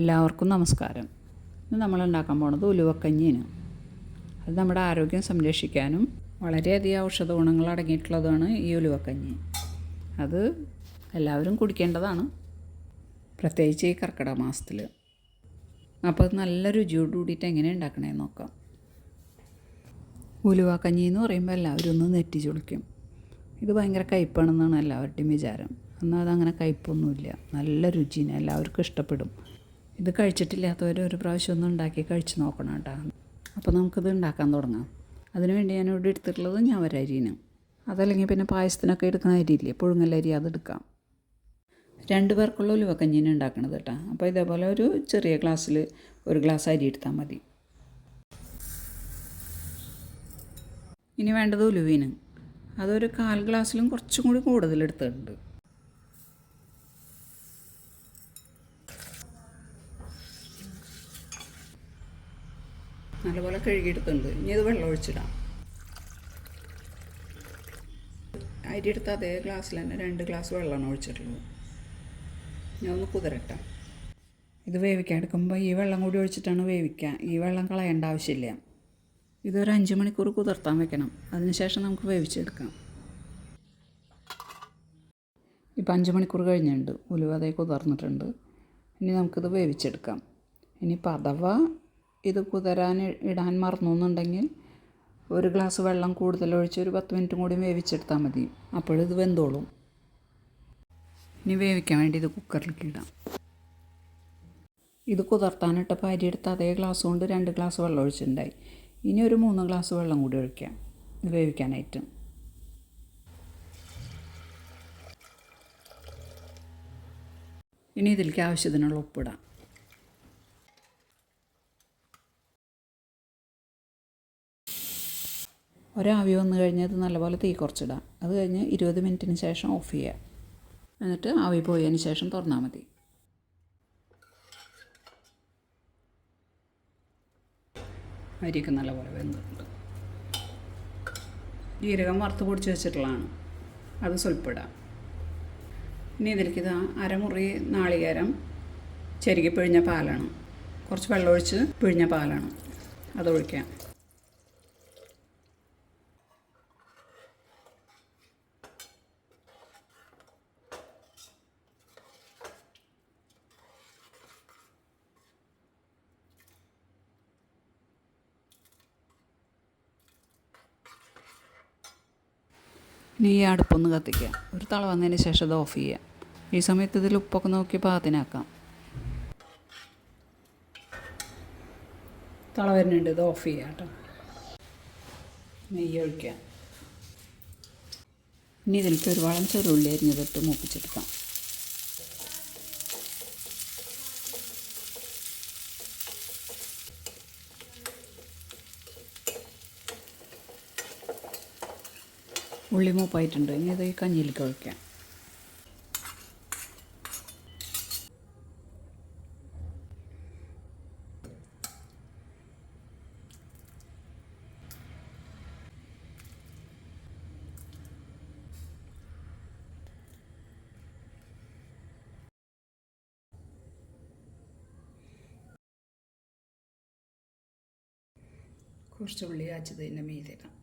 എല്ലാവർക്കും നമസ്കാരം. ഇന്ന് നമ്മൾ ഉണ്ടാക്കാൻ പോണത് ഉലുവക്കഞ്ഞിന് അത് നമ്മുടെ ആരോഗ്യം സംരക്ഷിക്കാനും വളരെയധികം ഔഷധ ഗുണങ്ങൾ അടങ്ങിയിട്ടുള്ളതാണ് ഈ ഉലുവക്കഞ്ഞി. അത് എല്ലാവരും കുടിക്കേണ്ടതാണ്. പ്രത്യേകിച്ച് ഈ കർക്കിടക മാസത്തിൽ അപ്പോൾ അത് നല്ല രുചിയോട് കൂടിയിട്ട് എങ്ങനെ ഉണ്ടാക്കണേ നോക്കാം. ഉലുവക്കഞ്ഞി എന്ന് പറയുമ്പോൾ എല്ലാവരും ഒന്ന് നെറ്റി ചുളിക്കും ഇത് ഭയങ്കര കയ്പ്പാണെന്നാണ് എല്ലാവരുടെയും വിചാരം. എന്നാൽ അതങ്ങനെ കയ്പൊന്നുമില്ല. നല്ല രുചിനെ എല്ലാവർക്കും ഇഷ്ടപ്പെടും. ഇത് കഴിച്ചിട്ടില്ലാത്തവർ ഒരു പ്രാവശ്യം ഒന്ന് ഉണ്ടാക്കി കഴിച്ച് നോക്കണം കേട്ടോ. അപ്പോൾ നമുക്കിത് ഉണ്ടാക്കാൻ തുടങ്ങാം. അതിനുവേണ്ടി ഞാൻ ഇവിടെ എടുത്തിട്ടുള്ളത് ഞാൻ ഒരരിയാണ് അതല്ലെങ്കിൽ പിന്നെ പായസത്തിനൊക്കെ എടുക്കുന്ന അരിയില്ലേ പുഴുങ്ങലരി അതെടുക്കാം രണ്ട് പേർക്കുള്ള ഉലുവക്കഞ്ഞിന് ഉണ്ടാക്കണത് കേട്ടോ. അപ്പോൾ ഇതേപോലെ ഒരു ചെറിയ ഗ്ലാസ്സിൽ ഒരു ഗ്ലാസ് അരി എടുത്താൽ മതി. ഇനി വേണ്ടത് ഉലുവീന് അതൊരു കാൽ ഗ്ലാസ്സിലും കുറച്ചും കൂടി കൂടുതൽ എടുത്തിട്ടുണ്ട്. നല്ലപോലെ കഴുകിയെടുത്തുണ്ട് ഇനി ഇത് വെള്ളം ഒഴിച്ചിടാം. എടുത്ത അതേ ഗ്ലാസ്സിൽ തന്നെ രണ്ട് ഗ്ലാസ് വെള്ളമാണ് ഒഴിച്ചിട്ടുള്ളത്. ഞാൻ ഒന്ന് കുതിരട്ടെ. ഇത് വേവിക്കാൻ എടുക്കുമ്പോൾ ഈ വെള്ളം കൂടി ഒഴിച്ചിട്ടാണ് വേവിക്കുക ഈ വെള്ളം കളയേണ്ട ആവശ്യമില്ല. ഇതൊരു അഞ്ച് മണിക്കൂർ കുതിർത്താൻ വെക്കണം. അതിനുശേഷം നമുക്ക് വേവിച്ചെടുക്കാം. ഇപ്പം അഞ്ച് മണിക്കൂർ കഴിഞ്ഞിട്ടുണ്ട്. ഉലുവ അതേ കുതിർന്നിട്ടുണ്ട്. ഇനി നമുക്കിത് വേവിച്ചെടുക്കാം. ഇനിയിപ്പോൾ അഥവാ ഇത് കുതിരാൻ ഇടാൻ മറന്നു എന്നുണ്ടെങ്കിൽ ഒരു ഗ്ലാസ് വെള്ളം കൂടുതൽ ഒഴിച്ച് ഒരു പത്ത് മിനിറ്റും കൂടി വേവിച്ചെടുത്താൽ മതി. അപ്പോഴിത് വെന്തോളും. ഇനി വേവിക്കാൻ വേണ്ടി ഇത് കുക്കറിലേക്ക് ഇടാം. ഇത് കുതിർത്താനിട്ടപ്പോൾ അരി എടുത്ത് അതേ ഗ്ലാസ് കൊണ്ട് രണ്ട് ഗ്ലാസ് വെള്ളം ഒഴിച്ചിട്ടുണ്ടായി. ഇനി ഒരു മൂന്ന് ഗ്ലാസ് വെള്ളം കൂടി ഒഴിക്കാം. ഇത് വേവിക്കാനായിട്ട്. ഇനി ഇതിലേക്ക് ആവശ്യത്തിനുള്ള ഉപ്പിടാം. ഒരാവി വന്നു കഴിഞ്ഞാൽ ഇത് നല്ലപോലെ തീ കുറച്ചിടാം. അത് കഴിഞ്ഞ് ഇരുപത് മിനിറ്റിന് ശേഷം ഓഫ് ചെയ്യുക എന്നിട്ട് ആവി പോയതിന് ശേഷം തുറന്നാൽ മതി. അരിയൊക്കെ നല്ലപോലെ വെന്തിട്ടുണ്ട്. ജീരകം വറുത്ത് പൊടിച്ച് വെച്ചിട്ടുള്ളതാണ്. അത് സ്വൽപ്പിടാം ഇനി ഇതിലേക്ക് ഇതാ അരമുറി നാളികേരം ചെരുകി പിഴിഞ്ഞ പാലാണ്. കുറച്ച് വെള്ളമൊഴിച്ച് പിഴിഞ്ഞ പാലാണ്. അതൊഴിക്കാം. ഇനി ഈ അടുപ്പൊന്ന് കത്തിക്കാം. ഒരു തള വന്നതിന് ശേഷം ഇത് ഓഫ് ചെയ്യാം. ഈ സമയത്ത് ഇതിൽ ഉപ്പൊക്കെ നോക്കി പാകത്തിനാക്കാം. തള വരുന്നുണ്ട് ഇത് ഓഫ് ചെയ്യാം കേട്ടോ. നെയ്യ് ഒഴിക്കാം. ഇനി ഇതിലേക്ക് ഒരു വളം ചെറുള്ളി അരിഞ്ഞതിട്ട് മൂപ്പിച്ചെടുക്കാം. ഉള്ളി മൂപ്പായിട്ടുണ്ട് ഇനി ഈ കഞ്ഞിയിലേക്ക് ഒഴിക്കാം. കുറച്ച് ഉള്ളി കാച്ചത് ഇതിന്റെ മീതിടാം